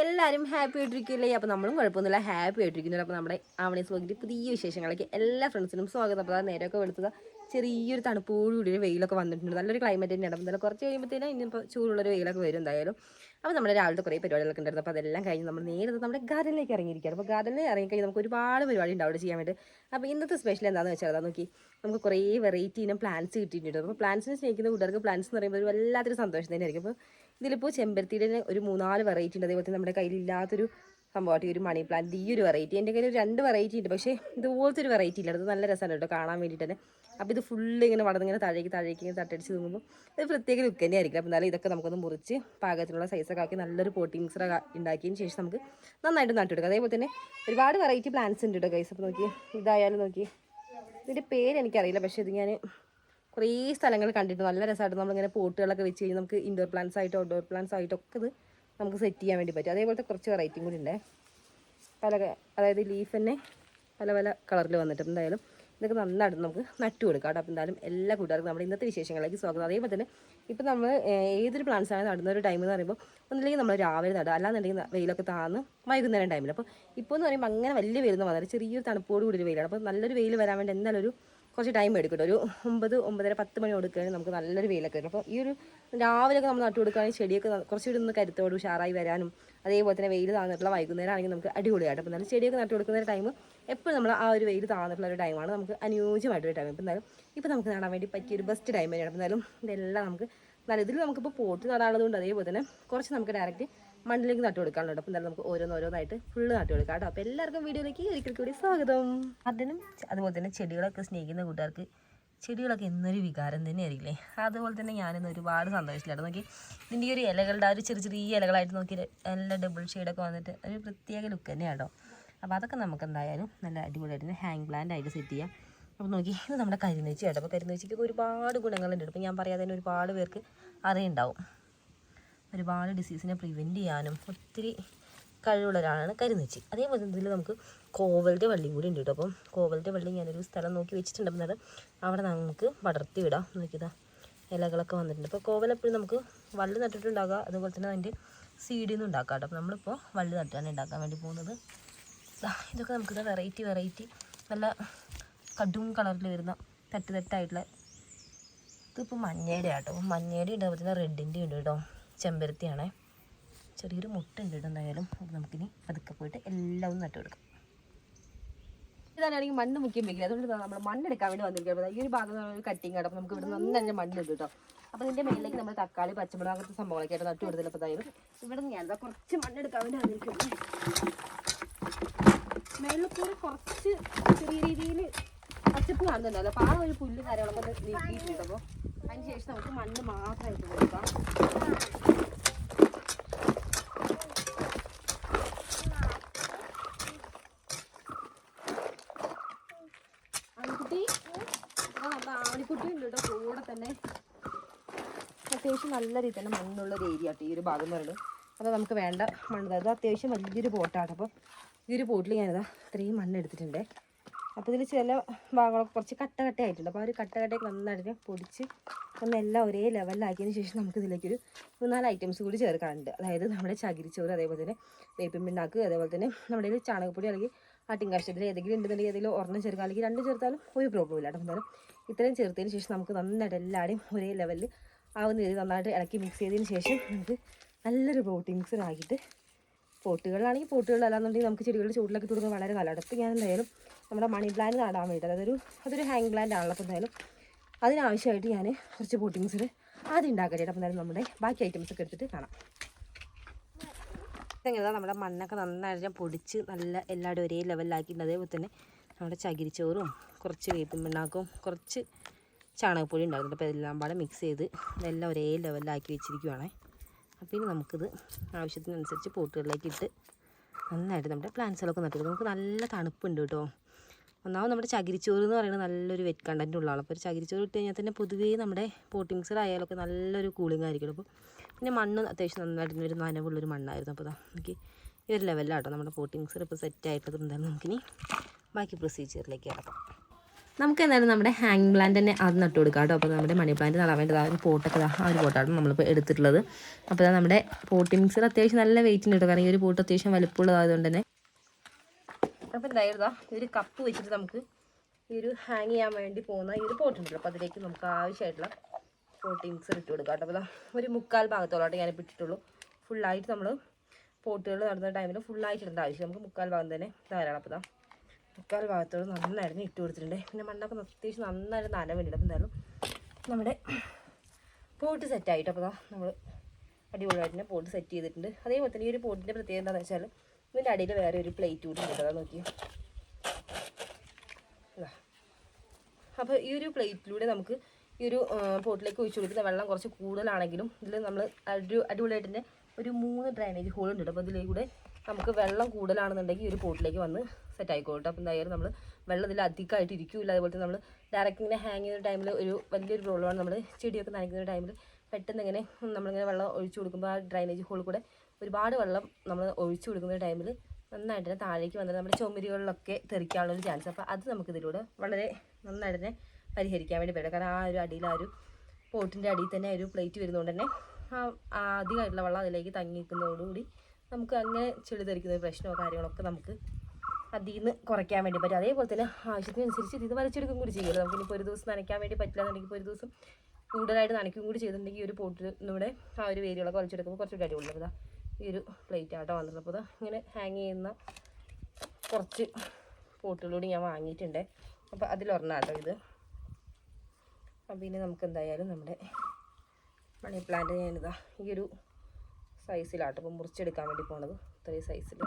എല്ലാവരും ഹാപ്പി ആയിട്ടിരിക്കില്ലേ? അപ്പോൾ നമ്മളും കുഴപ്പമൊന്നുമില്ല. ഹാപ്പി ആയിട്ടിരിക്കുന്നില്ല അപ്പോൾ നമ്മുടെ ആവണി സ്ലോഗിന്റെ പുതിയ വിശേഷങ്ങളൊക്കെ എല്ലാ ഫ്രണ്ട്സിനും സ്വാഗതം. അപ്പോൾ അത് നേരമൊക്കെ വെളുത്തത്. ചെറിയൊരു തണുപ്പോടുകൂടി ഒരു വെയിലൊക്കെ വന്നിട്ടുണ്ട്. നല്ലൊരു ക്ലൈമറ്റ് തന്നെയാണ്. എന്തായാലും കുറച്ച് കഴിയുമ്പോഴത്തേനും ഇനിയിപ്പോൾ ചൂടുള്ളൊരു വെയിലൊക്കെ വരും എന്തായാലും. അപ്പോൾ നമ്മുടെ രാവിലത്തെ കുറേ പരിപാടികളൊക്കെ ഉണ്ടായിരുന്നു. അപ്പോൾ അതെല്ലാം കഴിഞ്ഞ് നമ്മൾ നേരത്തെ നമ്മുടെ ഗാർഡനിലേക്ക് ഇറങ്ങിയിരിക്കുകയാണ്. അപ്പോൾ ഗാർഡനിൽ ഇറങ്ങിക്കഴിഞ്ഞാൽ നമുക്ക് ഒരുപാട് പരിപാടി ഉണ്ട് അവിടെ ചെയ്യാൻ വേണ്ടി. അപ്പോൾ ഇന്നത്തെ സ്പെഷ്യൽ എന്താണെന്ന് വെച്ചാൽ അതാ നോക്കി. നമുക്ക് കുറേ വെറൈറ്റി ഇനം പ്ലാന്റ്സ് കിട്ടിയിട്ടുണ്ട്. അപ്പോൾ പ്ലാന്റ്സിനെ സ്നേഹിക്കുന്ന കൂട്ടുകാർക്ക് പ്ലാന്റ്സ് എന്ന് പറയുമ്പോൾ ഒരു വല്ലാത്തൊരു സന്തോഷം തന്നെയായിരിക്കും. അപ്പോൾ ഇതിലിപ്പോൾ ചെമ്പരത്തിയുടെ ഒരു മൂന്നാൽ വെറൈറ്റി ഉണ്ട്. അതേപോലെ തന്നെ നമ്മുടെ കയ്യിലില്ലാത്തൊരു സംഭവമായിട്ട് ഒരു മണി പ്ലാന്റ് ഈ ഒരു വെറൈറ്റി എന്റെ കയ്യിൽ രണ്ട് വെറൈറ്റി ഉണ്ട്. പക്ഷേ ഇതുപോലത്തെ ഒരു വെറൈറ്റി ഇല്ല. അത് നല്ല രസമാണ് കേട്ടോ കാണാൻ വേണ്ടിയിട്ട് തന്നെ. അപ്പോൾ ഇത് ഫുള്ള് ഇങ്ങനെ വളർന്നിങ്ങനെ താഴേക്ക് താഴേക്ക് ഇങ്ങനെ തട്ടടിച്ച് തൂങ്ങുമ്പോൾ ഇത് പ്രത്യേക ലുക്ക് തന്നെ ആയിരിക്കും അപ്പോൾ എന്നാലും ഇതൊക്കെ നമുക്കൊന്ന് മുറിച്ച് പാകത്തിനുള്ള സൈസൊക്കെ ആക്കി നല്ലൊരു പോട്ടി മിക്സർ ഉണ്ടാക്കിയതിന് ശേഷം നമുക്ക് നന്നായിട്ട് നട്ടെടുക്കാം അതേപോലെ തന്നെ ഒരുപാട് വെറൈറ്റി പ്ലാന്റ്സ് ഉണ്ട് കേട്ടോ ഗൈസ് അപ്പോൾ നോക്കി ഇതായാലും നോക്കി ഇതിന്റെ പേര് എനിക്കറിയില്ല. പക്ഷേ ഇത് ഞാൻ കുറേ സ്ഥലങ്ങൾ കണ്ടിട്ട് നല്ല രസമായിട്ട് നമ്മളിങ്ങനെ പോട്ടുകളൊക്കെ വെച്ച് കഴിഞ്ഞാൽ നമുക്ക് ഇൻഡോർ പ്ലാന്റ്സ് ആയിട്ട് ഔട്ട്ഡോർ പ്ലാന്റ്സ് ആയിട്ടൊക്കെ ഇത് നമുക്ക് സെറ്റ് ചെയ്യാൻ വേണ്ടി പറ്റും. അതേപോലത്തെ കുറച്ച് വെറൈറ്റിയും കൂടി ഉണ്ട്. പല അതായത് ലീഫ് തന്നെ പല പല കളറിൽ വന്നിട്ട് എന്തായാലും ഇതൊക്കെ നന്നായിട്ട് നമുക്ക് നട്ടു കൊടുക്കാം കേട്ടോ. അപ്പോൾ എന്തായാലും എല്ലാ കൂട്ടുകാർക്കും നമ്മുടെ ഇന്നത്തെ വിശേഷങ്ങളിലേക്ക് സ്വാഗതം. അതേപോലെ തന്നെ ഇപ്പം നമ്മൾ ഏതൊരു പ്ലാന്റ്സ് ആണ് നടുന്ന ഒരു ടൈം എന്ന് പറയുമ്പോൾ ഒന്നില്ലെങ്കിൽ നമ്മൾ രാവിലെ നടുക. അല്ലാന്നുണ്ടെങ്കിൽ വെയിലൊക്കെ താന്ന് വൈകുന്നേരം ടൈമിൽ അപ്പോൾ ഇപ്പോൾ എന്ന് പറയുമ്പോൾ അങ്ങനെ വലിയ വെയിലൊന്നും പറഞ്ഞാൽ ചെറിയൊരു തണുപ്പോട് കൂടി ഒരു വെയിലാണ്. അപ്പോൾ നല്ലൊരു വെയിൽ വരാൻ വേണ്ടി എന്തായാലും ഒരു കുറച്ച് ടൈം എടുക്കട്ടെ. ഒരു ഒമ്പത് ഒമ്പതര പത്ത് മണി കൊടുക്കുകയാണെങ്കിൽ നമുക്ക് നല്ലൊരു വെയിലൊക്കെ വരും. അപ്പോൾ ഈ ഒരു രാവിലെയൊക്കെ നമ്മൾ നട്ടു കൊടുക്കുകയാണെങ്കിൽ ചെടിയൊക്കെ കുറച്ചുകൂടി ഒന്ന് കരുത്തോട് ഉഷാറായി വരാനും അതേപോലെ തന്നെ വെയിൽ താന്നിട്ടുള്ള വൈകുന്നേരം ആണെങ്കിൽ നമുക്ക് അടിപൊളിയായിട്ട് അപ്പോൾ എന്നാലും ചെടിയൊക്കെ നട്ടു കൊടുക്കുന്ന ടൈം എപ്പോഴും നമ്മൾ ആ ഒരു വെയിൽ താന്നിട്ടുള്ള ഒരു ടൈമാണ് നമുക്ക് അനുയോജ്യമായിട്ടൊരു ടൈം ഇപ്പം എന്തായാലും ഇപ്പോൾ നമുക്ക് നടാൻ വേണ്ടി പറ്റിയ ഒരു ബെസ്റ്റ് ടൈം തന്നെയാണ്. അപ്പോൾ എന്തായാലും ഇതെല്ലാം നമുക്ക് നല്ല ഇതിൽ നമുക്കിപ്പോൾ പോട്ട് നടാനുള്ളതുകൊണ്ട് അതേപോലെ തന്നെ കുറച്ച് നമുക്ക് ഡയറക്റ്റ് മണ്ണിലേക്ക് നട്ടു കൊടുക്കാനുണ്ട് അപ്പോൾ എന്തായാലും നമുക്ക് ഓരോന്നോരോന്നായിട്ട് ഫുള്ള് നട്ടു കൊടുക്കാം കേട്ടോ. അപ്പോൾ എല്ലാവർക്കും വീഡിയോയിലേക്ക് ഒരിക്കൽ കൂടി സ്വാഗതം. അതിനും അതുപോലെ തന്നെ ചെടികളൊക്കെ സ്നേഹിക്കുന്ന കൂട്ടുകാർക്ക് ചെടികളൊക്കെ എന്നൊരു വികാരം തന്നെയായിരിക്കില്ലേ അതുപോലെ തന്നെ ഞാനിന്ന് ഒരുപാട് സന്തോഷത്തിലായിരുന്നു നോക്കി ഇതിന്റെ ഈ ഒരു ഇലകളുടെ ആ ഒരു ചെറിയ ചെറിയ ഇലകളായിട്ട് നോക്കി നല്ല ഡബിൾ ഷെയ്ഡൊക്കെ വന്നിട്ട് ഒരു പ്രത്യേക ലുക്ക് തന്നെയാണ് കേട്ടോ. അപ്പോൾ അതൊക്കെ നമുക്ക് എന്തായാലും നല്ല അടിപൊളിയായിട്ട് ഹാങ് പ്ലാന്റ് ആയിട്ട് സെറ്റ് ചെയ്യാം. അപ്പോൾ നോക്കി ഇത് നമ്മുടെ കരിനേച്ചി കേട്ടോ. അപ്പോൾ കരിനേച്ചിക്ക് ഒരുപാട് ഗുണങ്ങളുണ്ട്. അപ്പോൾ ഞാൻ പറയാതെ തന്നെ ഒരുപാട് പേർക്ക് അറിയുണ്ടാവും. ഒരുപാട് ഡിസീസിനെ പ്രിവെന്റ് ചെയ്യാനും ഒത്തിരി കഴിവുള്ള ഒരാളാണ് കരിനെച്ചി. അതേപോലെ ഇതിൽ നമുക്ക് കോവലിന്റെ വള്ളി കൂടി ഉണ്ട് കേട്ടോ. അപ്പം കോവലിന്റെ വള്ളി ഞാനൊരു സ്ഥലം നോക്കി വെച്ചിട്ടുണ്ട്. അപ്പം അവിടെ നമുക്ക് വളർത്തി വിടാം. നോക്കിയതാ ഇലകളൊക്കെ വന്നിട്ടുണ്ട്. അപ്പോൾ കോവൽ എപ്പോഴും നമുക്ക് വള്ളി നട്ടിട്ടുണ്ടാകുക അതുപോലെ തന്നെ അതിന്റെ സീഡിൽ നിന്ന് ഉണ്ടാക്കാം കേട്ടോ. അപ്പോൾ നമ്മളിപ്പോൾ വള്ളി നട്ടാണ് ഉണ്ടാക്കാൻ വേണ്ടി പോകുന്നത്. ഇതൊക്കെ നമുക്ക് വെറൈറ്റി വെറൈറ്റി നല്ല കടും കളറിൽ വരുന്ന തട്ട് തട്ടായിട്ടുള്ള ഇതിപ്പോൾ മഞ്ഞയുടെ ആട്ടോ മഞ്ഞയുടെ ഉണ്ട് അതുപോലെ തന്നെ റെഡിന്റെ ഉണ്ട് കേട്ടോ. ചെമ്പരത്തിയാണേ. ചെറിയൊരു മുട്ടുണ്ട് എന്തായാലും. അപ്പോൾ നമുക്കിനി പതുക്കെ പോയിട്ട് എല്ലാം ഒന്ന് നട്ടു കൊടുക്കാം. ഇതാണെങ്കിൽ മണ്ണ് മുക്കിയും വെക്കില്ല. അതുകൊണ്ട് നമ്മൾ മണ്ണെടുക്കാൻ വേണ്ടി വന്നിരിക്കുന്നത് ഈ ഒരു ഭാഗം ഒരു കട്ടിങ് കാണും അപ്പോൾ നമുക്ക് ഇവിടെ നിന്ന് തന്നെ മണ്ണ് ഉണ്ട് കേട്ടോ. അപ്പോൾ ഇതിന്റെ മേലേക്ക് നമ്മൾ തക്കാളി പച്ചമുളക് അങ്ങനത്തെ സംഭവങ്ങളൊക്കെ ആയിട്ട് നട്ടു കൊടുത്തില്ല. അപ്പോൾ ഇവിടെ നിന്ന് ദാ കുറച്ച് മണ്ണെടുക്കാൻ വേണ്ടി വന്നിരിക്കുന്നത് മേളിൽ കൂടി കുറച്ച് ചെറിയ രീതിയിൽ പച്ചപ്പ് കാണുന്നുണ്ടല്ലോ അപ്പോൾ ആ ഒരു പുല്ല് കാര്യങ്ങളൊക്കെ നീക്കിയിട്ടുണ്ടപ്പോൾ അതിന് ശേഷം നമുക്ക് മണ്ണ് മാത്രമായിട്ട് കൊടുക്കാം. ആൺകുട്ടി? നമ്മുടെ ആണിക്കുട്ടി ഉണ്ട് കേട്ടോ കൂടെ തന്നെ. അത്യാവശ്യം നല്ല രീതിയിൽ തന്നെ മണ്ണുള്ള ഒരു ഏരിയ കേട്ടോ ഈ ഒരു ഭാഗം പറയുന്നത്. അപ്പോൾ നമുക്ക് വേണ്ട മണ്ണ്. അത് അത്യാവശ്യം വലിയൊരു പോട്ടാണ്. അപ്പോൾ ഈ ഒരു പോട്ടിൽ ഞാനിതാ ഇത്രയും മണ്ണ് എടുത്തിട്ടുണ്ട്. അപ്പോൾ ഇതിൽ ചില ഭാഗങ്ങളൊക്കെ കുറച്ച് കട്ട കട്ടയായിട്ടുണ്ട് അപ്പോൾ ആ ഒരു കട്ട കട്ടയൊക്കെ നന്നായിട്ട് പൊടിച്ച് ഒന്നെല്ലാം ഒരേ ലെവലിലാക്കിയതിന് ശേഷം നമുക്ക് ഇതിലേക്കൊരു മൂന്നാൽ ഐറ്റംസ് കൂടി ചേർക്കാനുണ്ട്. അതായത് നമ്മുടെ ചകിരിച്ചോറ് അതേപോലെ തന്നെ വേപ്പിൻ പിണ്ണാക്ക് അതേപോലെ തന്നെ നമ്മുടെ കയ്യിൽ ചാണകപ്പൊടി അല്ലെങ്കിൽ ആട്ടിൻകാഷ്ടം ഇതിൽ ഏതെങ്കിലും ഉണ്ടെന്നുണ്ടെങ്കിൽ ഏതെങ്കിലും ഒരെണ്ണം ചേർക്കാം. അല്ലെങ്കിൽ രണ്ട് ചേർത്താലും ഒരു പ്രോബ്ലം ഇല്ല എന്തായാലും ഇത്രയും ചേർത്തതിന് ശേഷം നമുക്ക് നന്നായിട്ട് എല്ലാവരും ഒരേ ലെവലിൽ ആവുന്ന രീതി നന്നായിട്ട് ഇളക്കി മിക്സ് ചെയ്തതിന് ശേഷം നമുക്ക് നല്ലൊരു പ്രോട്ടീൻ മിക്സർ ആക്കിയിട്ട് പോട്ടുകളിലാണെങ്കിൽ പോട്ടുകളിലല്ലാന്നുണ്ടെങ്കിൽ നമുക്ക് ചെടികളുടെ ചൂടിലൊക്കെ കൊടുക്കാൻ വളരെ നല്ലതാണ്. അപ്പോൾ ഞാൻ എന്തായാലും നമ്മുടെ മണി പ്ലാന്റ് നടാൻ വേണ്ടി അതൊരു അതൊരു ഹാങ് പ്ലാന്റ് ആണല്ലോ. അപ്പോൾ എന്തായാലും അതിനാവശ്യമായിട്ട് ഞാൻ കുറച്ച് പോട്ടിങ്സ് ആദ്യം ഉണ്ടാക്കട്ടെ അപ്പോൾ എന്തായാലും നമ്മുടെ ബാക്കി ഐറ്റംസ് ഒക്കെ എടുത്തിട്ട് കാണാം. ഇതെങ്ങനെ നമ്മുടെ മണ്ണൊക്കെ നന്നായിട്ട് ഞാൻ പൊടിച്ച് നല്ല എല്ലാവരും ഒരേ ലെവലിലാക്കിയിട്ടുണ്ട് അതേപോലെ തന്നെ നമ്മുടെ ചകിരിച്ചോറും കുറച്ച് വേപ്പിൻ പിണ്ണാക്കും കുറച്ച് ചാണകപ്പൊടി ഉണ്ടാകുന്നുണ്ട് അപ്പോൾ എല്ലാം പാടെ മിക്സ് ചെയ്ത് ഇതെല്ലാം ഒരേ ലെവലിലാക്കി വെച്ചിരിക്കുവാണേ. അപ്പോൾ ഇനി നമുക്കിത് ആവശ്യത്തിനനുസരിച്ച് പോട്ടുകളിലേക്ക് ഇട്ട് നന്നായിട്ട് നമ്മുടെ പ്ലാന്റ്സുകളൊക്കെ നട്ടു നമുക്ക് നല്ല തണുപ്പുണ്ട് കേട്ടോ. ഒന്നാമത് നമ്മുടെ ചകിരിച്ചോറ് എന്ന് പറയുന്നത് നല്ലൊരു വെറ്റ് കണ്ടന്റ് ഉള്ളതാണ് അപ്പോൾ ഒരു ചകിരിച്ചോറ് ഇട്ട് കഴിഞ്ഞാൽ തന്നെ പൊതുവേ നമ്മുടെ മിക്സർ ആയാലൊക്കെ നല്ലൊരു കൂളിംഗ് ആയിരിക്കും. അപ്പോൾ പിന്നെ മണ്ണ് അത്യാവശ്യം നന്നായിട്ട് ഒരു നനവുള്ളൊരു മണ്ണായിരുന്നു. അപ്പോൾ നമുക്ക് ഈ ഒരു ലെവലിലാട്ടോ നമ്മുടെ മിക്സർ ഇപ്പോൾ സെറ്റ് ആയിട്ടത് എന്തായാലും നമുക്കിനി ബാക്കി പ്രൊസീജിയറിലേക്ക് കിടക്കാം. നമുക്ക് എന്തായാലും നമ്മുടെ ഹാങ് പ്ലാന്റ് തന്നെ അത് നട്ടു കൊടുക്കാം കേട്ടോ. അപ്പോൾ നമ്മുടെ മണി പ്ലാന്റ് നടാൻ വേണ്ടത് ആ ഒരു പോട്ടൊക്കെ ആ ഒരു പോട്ടാണ് നമ്മളിപ്പോൾ എടുത്തിട്ടുള്ളത്. അപ്പോൾ നമ്മുടെ പോട്ടി മിക്സർ അത്യാവശ്യം നല്ല വെയിറ്റ് ഉണ്ട് കേട്ടോ. കാരണം ഈ ഒരു പോട്ട് അത്യാവശ്യം വലുപ്പമുള്ളതായതുകൊണ്ട് തന്നെ. അപ്പോൾ എന്തായിരുന്നു ഒരു കപ്പ് വെച്ചിട്ട് നമുക്ക് ഈ ഒരു ഹാങ് ചെയ്യാൻ വേണ്ടി പോകുന്ന ഈ ഒരു പോട്ട് ഉണ്ടല്ലോ. അപ്പോൾ അതിലേക്ക് നമുക്ക് ആവശ്യമായിട്ടുള്ള പോട്ടി മിക്സർ ഇട്ട് കൊടുക്കാം കേട്ടോ. അപ്പോൾ ഒരു മുക്കാൽ ഭാഗത്തോളായിട്ട് ഞാൻ ഇട്ടിട്ടുള്ളൂ. ഫുള്ളായിട്ട് നമ്മൾ പോട്ടുകൾ നടന്ന ടൈമിൽ ഫുള്ളായിട്ട് ഇടേണ്ട ആവശ്യം നമുക്ക് മുക്കാൽ ഭാഗം തന്നെ ധാരാളം. അപ്പോൾ മുക്കാൽ ഭാഗത്തോട് നന്നായിരുന്നു ഇട്ട് കൊടുത്തിട്ടുണ്ട്. പിന്നെ മണ്ണൊക്കെ അത്യാവശ്യം നന്നായിട്ട് നനവുണ്ട് അപ്പം എന്തായാലും നമ്മുടെ പോട്ട് സെറ്റായിട്ട് അപ്പോൾ നമ്മൾ അടിപൊളിയായിട്ട് തന്നെ പോട്ട് സെറ്റ് ചെയ്തിട്ടുണ്ട്. അതേപോലെ തന്നെ ഈ ഒരു പോട്ടിന്റെ പ്രത്യേകത എന്താണെന്ന് വെച്ചാൽ ഇതിന്റെ അടിയിൽ വേറെ ഒരു പ്ലേറ്റ് കൂടി ഉണ്ട് അതാ നോക്കി അപ്പോൾ ഈ ഒരു പ്ലേറ്റിലൂടെ നമുക്ക് ഈ ഒരു പോട്ടിലേക്ക് ഒഴിച്ചു കൊടുക്കുന്ന വെള്ളം കുറച്ച് കൂടുതലാണെങ്കിലും ഇതിൽ നമ്മൾ ഒരു അടിപൊളിയായിട്ട് തന്നെ ഒരു മൂന്ന് ഡ്രൈനേജ് ഹോൾ ഉണ്ട് അപ്പോൾ ഇതിലേക്കൂടെ നമുക്ക് വെള്ളം കൂടുതലാണെന്നുണ്ടെങ്കിൽ ഈ ഒരു പോട്ടിലേക്ക് വന്ന് സെറ്റ് ആയിക്കോട്ടെ. അപ്പോൾ എന്തായാലും നമ്മൾ വെള്ളം ഇതിൽ അധികമായിട്ട് ഇരിക്കില്ല അതുപോലെ തന്നെ നമ്മൾ ഡയറക്റ്റ് ഇങ്ങനെ ഹാങ് ചെയ്യുന്ന ടൈമിൽ ഒരു വലിയൊരു പ്രോബ്ലമാണ് നമ്മൾ ചെടിയൊക്കെ നനയ്ക്കുന്ന ടൈമിൽ പെട്ടെന്ന് ഇങ്ങനെ നമ്മളിങ്ങനെ വെള്ളം ഒഴിച്ചു കൊടുക്കുമ്പോൾ ആ ഡ്രൈനേജ് ഹോളിൽ കൂടെ ഒരുപാട് വെള്ളം നമ്മൾ ഒഴിച്ചു കൊടുക്കുന്ന ടൈമിൽ നന്നായിട്ട് തന്നെ താഴേക്ക് വന്നിട്ട് നമ്മുടെ ചുമരുകളിലൊക്കെ തെറിക്കാനുള്ള ഒരു ചാൻസ് അപ്പോൾ അത് നമുക്ക് ഇതിലൂടെ വളരെ നന്നായിട്ട് തന്നെ പരിഹരിക്കാൻ വേണ്ടി പറ്റും. കാരണം ആ ഒരു അടിയിൽ ആ ഒരു പോട്ടിന്റെ അടിയിൽ തന്നെ ഒരു പ്ലേറ്റ് വരുന്നതുകൊണ്ട് തന്നെ ആ അധികമായിട്ടുള്ള വെള്ളം അതിലേക്ക് തങ്ങി നിൽക്കുന്നതോടുകൂടി നമുക്ക് അങ്ങനെ ചെളി തെറിക്കുന്ന പ്രശ്നമോ കാര്യങ്ങളൊക്കെ നമുക്ക് അതിൽ നിന്ന് കുറയ്ക്കാൻ വേണ്ടി പറ്റും. അതേപോലെ തന്നെ ആവശ്യത്തിനനുസരിച്ച് ഇത് വലിച്ചെടുക്കും കൂടി ചെയ്യുമല്ലോ നമുക്ക് ഇനിയിപ്പോൾ ഒരു ദിവസം നനയ്ക്കാൻ വേണ്ടി പറ്റില്ല എന്നുണ്ടെങ്കിൽ ഇപ്പോൾ ഒരു ദിവസം കൂടുതലായിട്ട് നനയ്ക്കും കൂടി ചെയ്തിട്ടുണ്ടെങ്കിൽ ഈ ഒരു പോട്ടിലൂടെ ആ ഒരു വേരുകളൊക്കെ വലിച്ചെടുക്കുമ്പോൾ കുറച്ചുകൂടി അടിപൊളി അപ്പോൾ ദാ ഈ ഒരു പ്ലേറ്റ് ആട്ടോ വന്നത്. അപ്പോൾ ഇങ്ങനെ ഹാങ് ചെയ്യുന്ന കുറച്ച് പോട്ടുകളൂടി ഞാൻ വാങ്ങിയിട്ടുണ്ട്. അപ്പോൾ അതിലൊരെണ്ണം കേട്ടോ ഇത്. അപ്പോൾ ഇനി നമുക്ക് എന്തായാലും നമ്മുടെ മണി പ്ലാന്റ് ഞാനിതാ ഈ ഒരു സൈസിലാട്ടോ അപ്പോൾ മുറിച്ചെടുക്കാൻ വേണ്ടി പോണത്. ഇത്രയും സൈസിൽ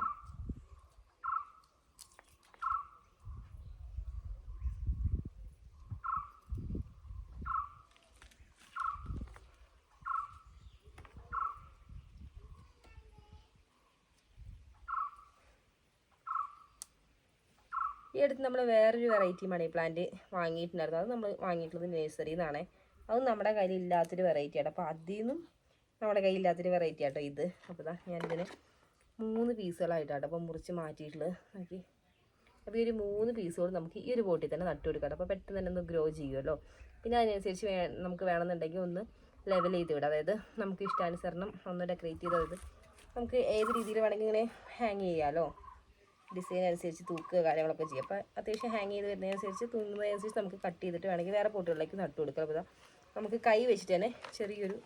ഈ അടുത്ത് നമ്മൾ വേറൊരു വെറൈറ്റി മണി പ്ലാന്റ് വാങ്ങിയിട്ടുണ്ടായിരുന്നു. അത് നമ്മൾ വാങ്ങിയിട്ടുള്ളത് നേഴ്സറിയിൽ നിന്നാണ് അത് നമ്മുടെ കയ്യിൽ ഇല്ലാത്തൊരു വെറൈറ്റിയാണ് അപ്പോൾ അതിൽ നിന്നും നമ്മുടെ കയ്യിൽ ഇല്ലാത്തൊരു വെറൈറ്റി ആട്ടോ ഇത്. അപ്പോൾ ഇതാ ഞാനിതിന് മൂന്ന് പീസുകളായിട്ടാട്ടോ അപ്പോൾ മുറിച്ച് മാറ്റിയിട്ടുള്ളത്. നോക്കി. അപ്പോൾ ഈ ഒരു മൂന്ന് പീസുകൾ നമുക്ക് ഈ ഒരു ബോട്ടിൽ തന്നെ നട്ടു കൊടുക്കാം അപ്പോൾ പെട്ടെന്ന് തന്നെ ഒന്ന് ഗ്രോ ചെയ്യുമല്ലോ പിന്നെ അതിനനുസരിച്ച് വേ നമുക്ക് വേണമെന്നുണ്ടെങ്കിൽ ഒന്ന് ലെവൽ ചെയ്ത് വിടാം. അതായത് നമുക്ക് ഇഷ്ടാനുസരണം ഒന്ന് ഡെക്കറേറ്റ് ചെയ്ത് നമുക്ക് ഏത് രീതിയിൽ വേണമെങ്കിൽ ഇങ്ങനെ ഹാങ് ചെയ്യാമല്ലോ ഡിസൈൻ അനുസരിച്ച് തൂക്കുക കാര്യങ്ങളൊക്കെ ചെയ്യും. അപ്പോൾ അത്യാവശ്യം ഹാങ് ചെയ്ത് വരുന്നതനുസരിച്ച് തൂങ്ങുന്നതനുസരിച്ച് നമുക്ക് കട്ട് ചെയ്തിട്ട് വേണമെങ്കിൽ വേറെ പോട്ടുകളിലേക്ക് നട്ടു കൊടുക്കാം. അപ്പോൾ നമുക്ക് കൈ വെച്ചിട്ട് തന്നെ ചെറിയൊരു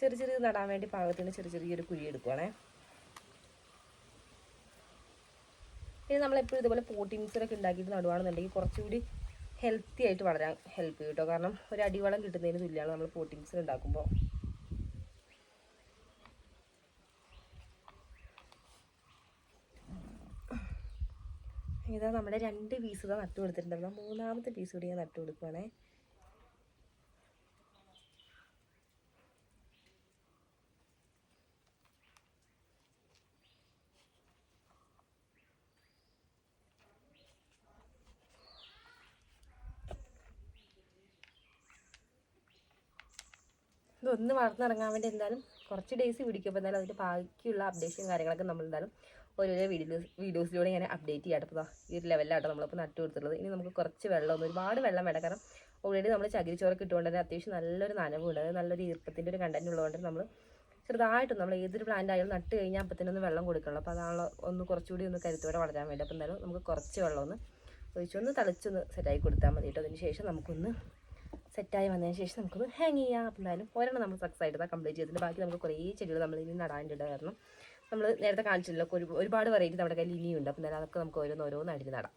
ചെറിയ ചെറിയ നടാൻ വേണ്ടി പാകത്തിന് ചെറിയ ചെറിയൊരു കുഴി എടുക്കുവാണേ. പിന്നെ നമ്മളെപ്പോഴും ഇതുപോലെ പോട്ടി മിക്സറൊക്കെ ഉണ്ടാക്കിയിട്ട് നടുവാണെന്നുണ്ടെങ്കിൽ കുറച്ചുകൂടി ഹെൽത്തി ആയിട്ട് വളരാൻ ഹെൽപ്പ് ചെയ്യും കേട്ടോ കാരണം ഒരു അടിവളം കിട്ടുന്നതിന് തുല്യമാണ് നമ്മൾ പോട്ടി മിക്സർ ഉണ്ടാക്കുമ്പോൾ. ഇതാ നമ്മുടെ രണ്ട് പീസ് ഇതാ നട്ടു കൊടുത്തിട്ടുണ്ടായിരുന്നു മൂന്നാമത്തെ പീസ് കൂടി ഞാൻ നട്ടു കൊടുക്കുവാണേ. ഇതൊന്ന് വളർന്നിറങ്ങാൻ വേണ്ടി എന്തായാലും കുറച്ച് ഡേയ്സ് പിടിക്കും. അപ്പോൾ എന്തായാലും അതിന്റെ ബാക്കിയുള്ള അപ്ഡേഷൻ കാര്യങ്ങളൊക്കെ നമ്മൾ എന്തായാലും ഓരോരോ വീഡിയോസ് വീഡിയോസിലൂടെ ഞാൻ അപ്ഡേറ്റ് ചെയ്യാം. അപ്പോൾ ഈ ഒരു ലെവലിലാട്ടോ നമ്മളിപ്പോൾ നട്ടു കൊടുത്തിട്ടുള്ളത്. ഇനി നമുക്ക് കുറച്ച് വെള്ളം ഒന്ന് ഒരുപാട് വെള്ളം വേണ്ട. കാരണം ഓൾറെഡി നമ്മൾ ചകിരിച്ചോറൊക്കെ ഇട്ടുകൊണ്ട് തന്നെ അത്യാവശ്യം നല്ലൊരു നനവുണ്ട്. അത് നല്ലൊരു ഈർപ്പത്തിന്റെ ഒരു കണ്ടന്റ് ഉള്ളതുകൊണ്ട് നമ്മൾ ചെറുതായിട്ട് നമ്മൾ ഏതൊരു പ്ലാന്റ് ആയാലും നട്ട് കഴിഞ്ഞാൽ അപ്പം തന്നെ ഒന്ന് വെള്ളം കൊടുക്കണം അപ്പോൾ അതാണല്ലോ ഒന്ന് കുറച്ചുകൂടി ഒന്ന് കരുത്തോടെ വളരാൻ വേണ്ടി. അപ്പോൾ എന്തായാലും നമുക്ക് കുറച്ച് വെള്ളം ഒന്ന് ഒഴിച്ചൊന്ന് തളിച്ചൊന്ന് സെറ്റാക്കി കൊടുത്താൽ മതി കേട്ടോ. അതിന് ശേഷം നമുക്കൊന്ന് സെറ്റായി വന്നതിന് ശേഷം നമുക്കൊന്ന് ഹാങ് ചെയ്യാം. അപ്പം എന്തായാലും ഒരെണ്ണം നമ്മൾ സക്സസ് ആയിട്ട് കംപ്ലീറ്റ് ചെയ്തിട്ട് ബാക്കി നമുക്ക് കുറേ ചെടികൾ നമ്മൾ ഇനി നടാനുണ്ട് കാരണം നമ്മൾ നേരത്തെ കാണിച്ചിട്ടില്ല ഒരു ഒരുപാട് വെറൈറ്റി നമ്മുടെ കയ്യിൽ ഇനിയുണ്ട് അപ്പം നേരം അതൊക്കെ നമുക്ക് ഓരോന്ന് ഓരോന്ന് അടിഞ്ഞ് നടാം.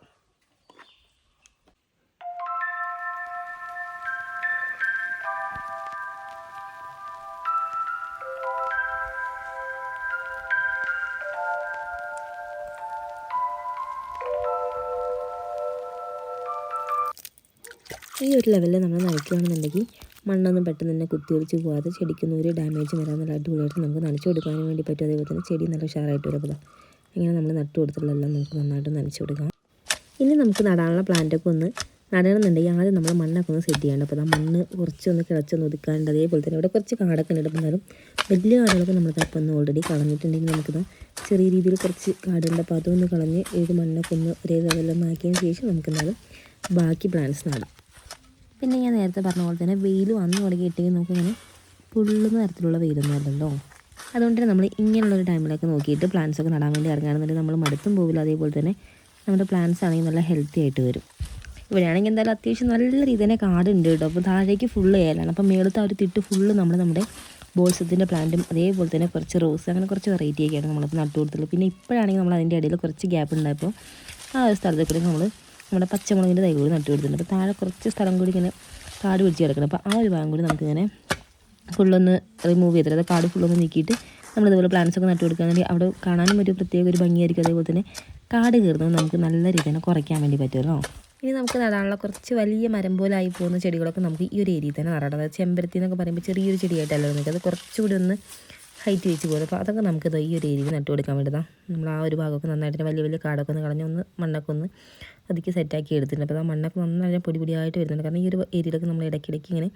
ഈ ഒരു ലെവലിൽ നമ്മൾ നനയ്ക്കുകയാണെന്നുണ്ടെങ്കിൽ മണ്ണൊന്നും പെട്ടെന്ന് തന്നെ കുത്തിയൊലിച്ച് പോകാതെ ചെടിക്കൊന്നും ഒരു ഡാമേജ് വരാൻ നല്ല അടിപൊളിയായിട്ട് നമുക്ക് നനച്ചു കൊടുക്കാനും വേണ്ടി പറ്റും. അതേപോലെ തന്നെ ചെടി നല്ല ഉഷാറായിട്ട് വരും. അപ്പോൾ ഇങ്ങനെ നമ്മൾ നട്ടു കൊടുത്തിട്ടുള്ളതെല്ലാം നമുക്ക് നന്നായിട്ട് നനച്ചു കൊടുക്കാം. ഇനി നമുക്ക് നടാനുള്ള പ്ലാന്റൊക്കെ ഒന്ന് നടണമെന്നുണ്ടെങ്കിൽ ആദ്യം നമ്മൾ മണ്ണൊക്കെ ഒന്ന് സെറ്റ് ചെയ്യേണ്ട അപ്പോൾ ആ മണ്ണ് കുറച്ചൊന്ന് കിളച്ചൊന്ന് ഒതുക്കാണ്ട് അതേപോലെ തന്നെ ഇവിടെ കുറച്ച് കാടൊക്കെ ഉണ്ട്. വലിയ കാടുകളൊക്കെ നമ്മൾ തപ്പൊന്ന് ഓൾറെഡി കളഞ്ഞിട്ടുണ്ടെങ്കിൽ നമുക്കിത് ചെറിയ രീതിയിൽ കുറച്ച് കാടുണ്ട് അപ്പോൾ അതൊന്ന് കളഞ്ഞ് ഏത് മണ്ണൊക്കെ ഒന്ന് ഒരേ ലെവലൊന്നാക്കിയതിന് ശേഷം നമുക്ക് ബാക്കി പ്ലാന്റ്സ് നടാം. പിന്നെ ഞാൻ നേരത്തെ പറഞ്ഞ പോലെ തന്നെ വെയിൽ വന്നു തുടങ്ങിയിട്ടെങ്കിൽ നമുക്കിങ്ങനെ പൊള്ളുന്ന തരത്തിലുള്ള വെയിലൊന്നും അല്ലല്ലോ. അതുകൊണ്ട് തന്നെ നമ്മൾ ഇങ്ങനെയുള്ളൊരു ടൈമിലൊക്കെ നോക്കിയിട്ട് പ്ലാന്റ്സ് ഒക്കെ നടാൻ വേണ്ടി ഇറങ്ങുകയാണെന്നുണ്ടെങ്കിൽ നമ്മൾ മടുത്തും പോവില്ല. അതേപോലെ തന്നെ നമ്മുടെ പ്ലാന്റ്സ് ആണെങ്കിൽ നല്ല ഹെൽത്തി ആയിട്ട് വരും. ഇവിടെയാണെങ്കിൽ എന്തായാലും അത്യാവശ്യം നല്ല രീതിയിൽ തന്നെ ഉണ്ട് കേട്ടോ. അപ്പോൾ താഴേക്ക് ഫുള്ള് ഏലാണ് അപ്പോൾ മേളത്തെ ആ ഒരു തിട്ട് ഫുള്ള് നമ്മൾ നമ്മുടെ ബോൾസത്തിന്റെ പ്ലാന്റും അതേപോലെ തന്നെ കുറച്ച് റോസ് അങ്ങനെ കുറച്ച് വെറൈറ്റി ഒക്കെയാണ് നമ്മളിപ്പോൾ നട്ടു കൊടുത്തുള്ളത് പിന്നെ ഇപ്പോഴാണെങ്കിൽ നമ്മൾ അതിന്റെ ഇടയിൽ കുറച്ച് ഗ്യാപ്പ് ഉണ്ടായപ്പോൾ ആ ഒരു സ്ഥലത്തേക്കൂടെ കൂടി നമ്മൾ നമ്മുടെ പച്ചമുളകിന്റെ തൈ കൂടി നട്ടു കൊടുത്തിട്ടുണ്ട്. അപ്പോൾ താഴെ കുറച്ച് സ്ഥലം കൂടി ഇങ്ങനെ കാട് പിടിച്ച് കിടക്കണം. അപ്പോൾ ആ ഒരു ഭാഗം കൂടി നമുക്കിങ്ങനെ ഫുള്ളൊന്ന് റിമൂവ് ചെയ്തിട്ട് അത് കാട് ഫുള്ളൊന്ന് നീക്കിയിട്ട് നമ്മളിതുപോലെ പ്ലാന്റ്സ് ഒക്കെ നട്ടു കൊടുക്കുകയാണെങ്കിൽ അവിടെ കാണാനും ഒരു പ്രത്യേക ഒരു ഭംഗിയായിരിക്കും. അതേപോലെ തന്നെ കാട് കയറുന്നത് നമുക്ക് നല്ല രീതിയിൽ തന്നെ കുറയ്ക്കാൻ വേണ്ടി പറ്റുമല്ലോ ഇനി നമുക്ക് നടാനുള്ള കുറച്ച് വലിയ മരം പോലെ ആയി പോകുന്ന ചെടികളൊക്കെ നമുക്ക് ഈ ഒരു ഏരിയയിൽ തന്നെ നടണം അതായത് ചെമ്പരത്തി എന്നൊക്കെ പറയുമ്പോൾ ചെറിയൊരു ചെടിയായിട്ടല്ല നമുക്ക് അത് കുറച്ചുകൂടി ഒന്ന് ഹൈറ്റ് വെച്ച് പോകും അപ്പോൾ അതൊക്കെ നമുക്ക് ഈ ഒരു ഏരിയയിൽ നട്ടു കൊടുക്കാൻ വേണ്ടിയതാണ് നമ്മൾ ആ ഒരു ഭാഗമൊക്കെ നന്നായിട്ട് വലിയ വലിയ കാടൊക്കെ ഒന്ന് കളഞ്ഞ് ഒന്ന് മണ്ണൊക്കെ ഒന്ന് അതിക്ക് സെറ്റാക്കി എടുത്തിട്ടുണ്ട്. അപ്പോൾ ആ മണ്ണൊക്കെ നന്നായി പൊടി പൊടിയായിട്ട് വരുന്നുണ്ട്. കാരണം ഈ ഒരു ഏരിയയിലൊക്കെ നമ്മൾ ഇടയ്ക്കിടയ്ക്ക് ഇങ്ങനെ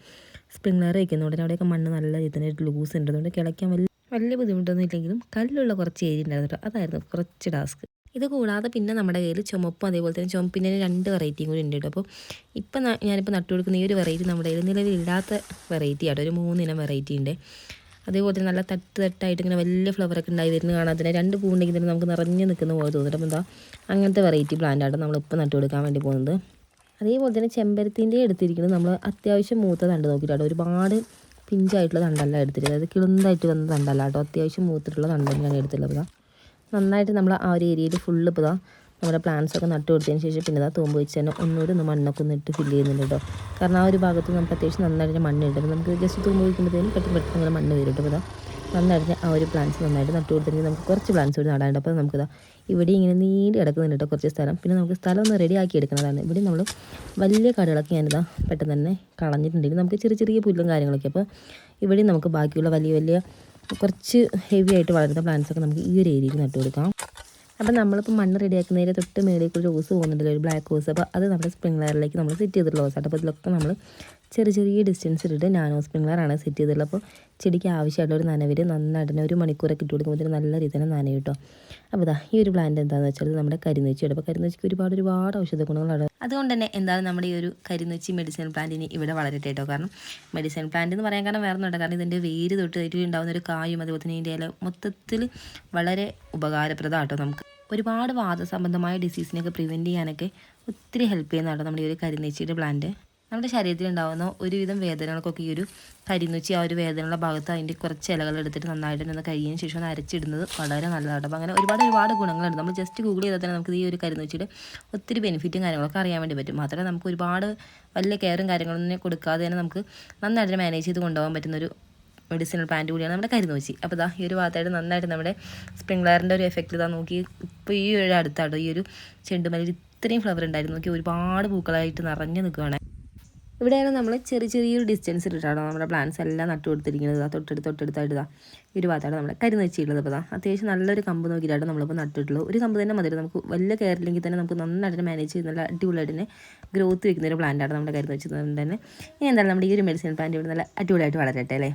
സ്പ്രിംഗ്ലർ വയ്ക്കുന്നതുകൊണ്ട് അവിടെയൊക്കെ മണ്ണ് നല്ല രീതിയിൽ ലൂസ് ഉണ്ട്. അതുകൊണ്ട് കിളയ്ക്കാൻ വലിയ വലിയ ബുദ്ധിമുട്ടൊന്നും ഇല്ലെങ്കിലും കല്ലുള്ള കുറച്ച് ഏരിയ ഉണ്ടായിരുന്നു അതായിരുന്നു കുറച്ച് ടാസ്ക് ഇത് കൂടാതെ പിന്നെ നമ്മുടെ കയ്യിൽ ചുമപ്പും അതേപോലെ തന്നെ ചുമപ്പിന്റെ രണ്ട് വെറൈറ്റിയും കൂടി ഉണ്ട് കേട്ടോ. അപ്പോൾ ഇപ്പം ഞാനിപ്പോൾ നട്ടു കൊടുക്കുന്ന ഈ ഒരു വെറൈറ്റി നമ്മുടെ കയ്യിൽ നിലവിലില്ലാത്ത വെറൈറ്റി ആട്ടോ ഒരു മൂന്നിനം വെറൈറ്റി ഉണ്ട്. അതേപോലെ നല്ല തട്ട് തട്ടായിട്ട് ഇങ്ങനെ വലിയ ഫ്ലവറൊക്കെ ഉണ്ടായി വരുന്ന കാണാൻ തന്നെ. രണ്ട് പൂണ്ടെങ്കിൽ തന്നെ നമുക്ക് നിറഞ്ഞ് നിൽക്കുന്ന പോലെ തോന്നിട്ട് അപ്പോൾ എന്താ? അങ്ങനത്തെ വെറൈറ്റി പ്ലാന്റാണ് നമ്മളിപ്പോൾ നട്ടു കൊടുക്കാൻ വേണ്ടി പോകുന്നത്. അതേപോലെ തന്നെ ചെമ്പരത്തിന്റെ എടുത്തിരിക്കുന്നത് നമ്മൾ അത്യാവശ്യം മൂത്ത തണ്ട് നോക്കിയിട്ടാണ്. ഒരുപാട് പിഞ്ചായിട്ടുള്ള തണ്ടല്ല എടുത്തിട്ടുള്ളത് അതായത് കിളുന്തായിട്ട് വന്ന തണ്ടല്ല കേട്ടോ. അത്യാവശ്യം മൂത്തിട്ടുള്ള തണ്ട് തന്നെയാണ് എടുത്തിട്ടുള്ളത്. നന്നായിട്ട് നമ്മൾ ആ ഒരു ഏരിയയിൽ ഫുള്ള് ഇപ്പോൾ നമ്മുടെ പ്ലാന്റ്സ് ഒക്കെ നട്ടു കൊടുത്തതിന് ശേഷം പിന്നെ ഇതാ തൂമ്പ് വെച്ച് തന്നെ ഒന്നുകൂടി ഒന്ന് മണ്ണൊക്കെ ഒന്ന് ഇട്ട് ഫില്ല് ചെയ്യുന്നുണ്ട് കേട്ടോ. കാരണം ആ ഒരു ഭാഗത്ത് നമുക്ക് അത്യാവശ്യം നന്നായിട്ട് മണ്ണ് ഇടണം നമുക്ക് ജസ്റ്റ് തൂമ്പ് വയ്ക്കുമ്പോഴത്തേനും പെട്ടെന്ന് പെട്ടെന്ന് അങ്ങനെ മണ്ണ് വരും കേട്ടോ. നന്നായിട്ട് ആ ഒരു പ്ലാന്റ്സ് നന്നായിട്ട് നട്ടു കൊടുത്തിട്ടുണ്ടെങ്കിൽ നമുക്ക് കുറച്ച് പ്ലാന്റ്സ് കൂടി നടാനുണ്ട്. അപ്പോൾ നമുക്കിതാ ഇവിടെ ഇങ്ങനെ നീണ്ട് കിടക്കുന്നുണ്ട് കുറച്ച് സ്ഥലം. പിന്നെ നമുക്ക് സ്ഥലം ഒന്ന് റെഡി ആക്കി എടുക്കുന്നതാണ് ഇവിടെ നമ്മൾ വലിയ കടകളൊക്കെ ഞാനിതാ പെട്ടെന്ന് തന്നെ കളഞ്ഞിട്ടുണ്ടെങ്കിൽ നമുക്ക് ചെറിയ ചെറിയ പുല്ലും കാര്യങ്ങളൊക്കെ. അപ്പോൾ ഇവിടെ നമുക്ക് ബാക്കിയുള്ള വലിയ വലിയ കുറച്ച് ഹെവി ആയിട്ട് വളരുന്ന പ്ലാന്റ്സൊക്കെ നമുക്ക് ഈ ഒരു ഏരിയയിൽ നട്ടു കൊടുക്കാം. അപ്പോൾ നമ്മളിപ്പോൾ മണ്ണ് റെഡിയാക്കുന്നതിന് തൊട്ട് മേളിലേക്ക് ഒരു റോസ് പോകുന്നുണ്ടല്ലോ ഒരു ബ്ലാക്ക് റോസ് അപ്പോൾ അത് നമ്മുടെ സ്പ്രിംഗ്ലറിലേക്ക് നമ്മൾ സെറ്റ് ചെയ്തിട്ടുള്ള റോസാണ് അപ്പോൾ ഇതിലൊക്കെ നമ്മൾ ചെറിയ ചെറിയ ഡിസ്റ്റൻസ് ഇട്ടിട്ട് നാനോ സ്പ്രിംഗ്ലറാണ് സെറ്റ് ചെയ്തിട്ടുള്ളത്. അപ്പോൾ ചെടിക്ക് ആവശ്യമായിട്ടുള്ള ഒരു നനവിൽ നന്നായിട്ട് ഒരു മണിക്കൂറൊക്കെ ഇട്ട് കൊടുക്കുമ്പോൾ നല്ല രീതിയിൽ നനയും അപ്പോൾ ഇതാ ഈ ഒരു പ്ലാന്റ് എന്താണെന്ന് വെച്ചാൽ നമ്മുടെ കരിനൊച്ചിയുടെ അപ്പോൾ കരിനൊച്ചിക്ക് ഒരുപാട് ഒരുപാട് ഔഷധ ഗുണങ്ങളാണ് അതുകൊണ്ട് തന്നെ എന്താണ് നമ്മുടെ ഈ ഒരു കരിനൂച്ചി മെഡിസിൻ പ്ലാന്റിന് ഇവിടെ വളരട്ടെ കേട്ടോ കാരണം മെഡിസിൻ പ്ലാന്റ് എന്ന് പറയാൻ കാരണം വേറെ ഒന്നുണ്ട് കാരണം ഇതിന്റെ വേര് തൊട്ട് ഉണ്ടാകുന്ന ഒരു കായും അതുപോലെ തന്നെ ഇതിന്റെ മൊത്തത്തിൽ വളരെ ഉപകാരപ്രദമാട്ടോ നമുക്ക്. ഒരുപാട് വാദസംബന്ധമായ ഡിസീസിനെയൊക്കെ പ്രിവെന്റ് ചെയ്യാനൊക്കെ ഒത്തിരി ഹെൽപ്പ് ചെയ്യുന്നതാണ് നമ്മുടെ ഈ ഒരു കരിനേച്ചിയുടെ പ്ലാന്റ് നമ്മുടെ ശരീരത്തിൽ ഉണ്ടാകുന്ന ഒരുവിധം വേദനകൾക്കൊക്കെ ഈ ഒരു കരിന്നുച്ചി ആ ഒരു വേദനയുള്ള ഭാഗത്ത് അതിന്റെ കുറച്ച് ഇലകൾ എടുത്തിട്ട് നന്നായിട്ട് ഒന്ന് കഴിയുന്ന ശേഷം ഒന്ന് അരച്ചിടുന്നത് വളരെ നല്ലതാണ്. അപ്പോൾ അങ്ങനെ ഒരുപാട് ഒരുപാട് ഗുണങ്ങളുണ്ട്. നമ്മൾ ജസ്റ്റ് ഗൂഗിൾ ചെയ്താൽ തന്നെ നമുക്ക് ഈ ഒരു കരിന്നുച്ചിയുടെ ഒത്തിരി ബെനിഫിറ്റും കാര്യങ്ങളൊക്കെ അറിയാൻ വേണ്ടി പറ്റും. മാത്രമല്ല നമുക്ക് ഒരുപാട് വലിയ കെയറും കാര്യങ്ങളൊന്നും കൊടുക്കാതെ തന്നെ നമുക്ക് നന്നായിട്ട് മാനേജ് ചെയ്ത് കൊണ്ടുപോകാൻ പറ്റുന്ന ഒരു മെഡിസിനൽ പ്ലാന്റ് കൂടിയാണ് നമ്മുടെ കരിനൂച്ചി അപ്പോൾ ഇതാ ഈ ഒരു ഭാഗത്തായിട്ട് നന്നായിട്ട് നമ്മുടെ സ്പ്രിംഗ്ലറിന്റെ ഒരു എഫക്റ്റ് ഇതാ നോക്കി. ഇപ്പോൾ ഈ ഒരു അടുത്താട്ടോ ഈ ഒരു ചെണ്ടുമല്ലി ഇത്രയും ഫ്ലവർ ഉണ്ടായിരുന്നു. നോക്കി ഒരുപാട് പൂക്കളായിട്ട് നിറഞ്ഞു നിൽക്കുകയാണ്. ഇവിടെയാണ് നമ്മൾ ചെറിയ ചെറിയൊരു ഡിസ്റ്റൻസ് ഇട്ടിട്ടാണ് നമ്മുടെ പ്ലാന്റ്സ് എല്ലാം നട്ടു കൊടുത്തിരിക്കുന്നത്. തൊട്ടടുത്ത് തൊട്ടടുത്തായിട്ട് ഇതാ ഒരു ഭാഗത്താണ് നമ്മുടെ കരിനച്ചിയുള്ളത് അപ്പോൾ അത്യാവശ്യം നല്ലൊരു കമ്പ് നോക്കിയിട്ടാണ് നമ്മളിപ്പോൾ നട്ടിട്ടുള്ളത്. ഒരു കമ്പ് തന്നെ മതി നമുക്ക് വലിയ കെയർ ഇല്ലെങ്കിൽ തന്നെ നമുക്ക് നന്നായിട്ട് മാനേജ് ചെയ്ത് നല്ല അടിപൊളിയായിട്ട് തന്നെ ഗ്രോത്ത് വെക്കുന്ന ഒരു പ്ലാന്റാണ് നമ്മുടെ കരിനച്ചി തന്നെ. ഇനി എന്തായാലും നമ്മുടെ ഈ ഒരു മെഡിസിൻ പ്ലാന്റ് ഇവിടെ നല്ല അടിപൊളിയായിട്ട് വളരട്ടെ അല്ലേ?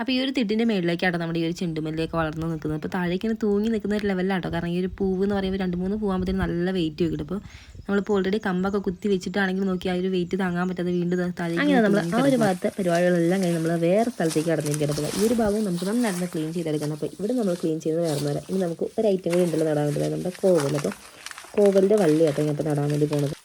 അപ്പോൾ ഈ ഒരു തിട്ടിന്റെ മേളിലേക്കാട്ടോ നമ്മുടെ ഈ ഒരു ചെണ്ടുമല്ലിയൊക്കെ വളർന്നു നിൽക്കുന്നത്. അപ്പോൾ താഴേക്ക് ഇങ്ങനെ തൂങ്ങി നിൽക്കുന്ന ഒരു ലെവലിലാട്ടോ കാരണം ഈ ഒരു പൂവ് എന്ന് പറയുമ്പോൾ രണ്ട് മൂന്ന് പൂവാകുമ്പോഴത്തേനും നല്ല വെയിറ്റ് വെക്കിട്ട് അപ്പോൾ നമ്മളിപ്പോൾ ഓൾറെഡി കമ്പൊക്കെ കുത്തി വെച്ചിട്ടാണെങ്കിൽ നോക്കി ആ ഒരു വെയിറ്റ് താങ്ങാൻ പറ്റാതെ വീണ്ടും താഴേക്ക് അങ്ങനെ നമ്മൾ ആ ഒരു ഭാഗത്തെ പരിപാടികളെല്ലാം കഴിഞ്ഞ് നമ്മൾ വേറെ സ്ഥലത്തേക്ക് കടന്നിരിക്കണം ഈ ഒരു ഭാഗം നമുക്ക് നന്നായിട്ട് ക്ലീൻ ചെയ്തെടുക്കണം. അപ്പോൾ ഇവിടെ നമ്മൾ ക്ലീൻ ചെയ്ത് വേറെ ഒന്നുമല്ല ഇനി നമുക്ക് ഒരു ഐറ്റം കൂടി ഉണ്ടല്ലോ നടാൻ വേണ്ടി. നമ്മുടെ കോവൽ. അപ്പോൾ കോവലിന്റെ വള്ളി ഞാൻ ഇങ്ങനത്തെ നടാൻ വേണ്ടി പോകുന്നത്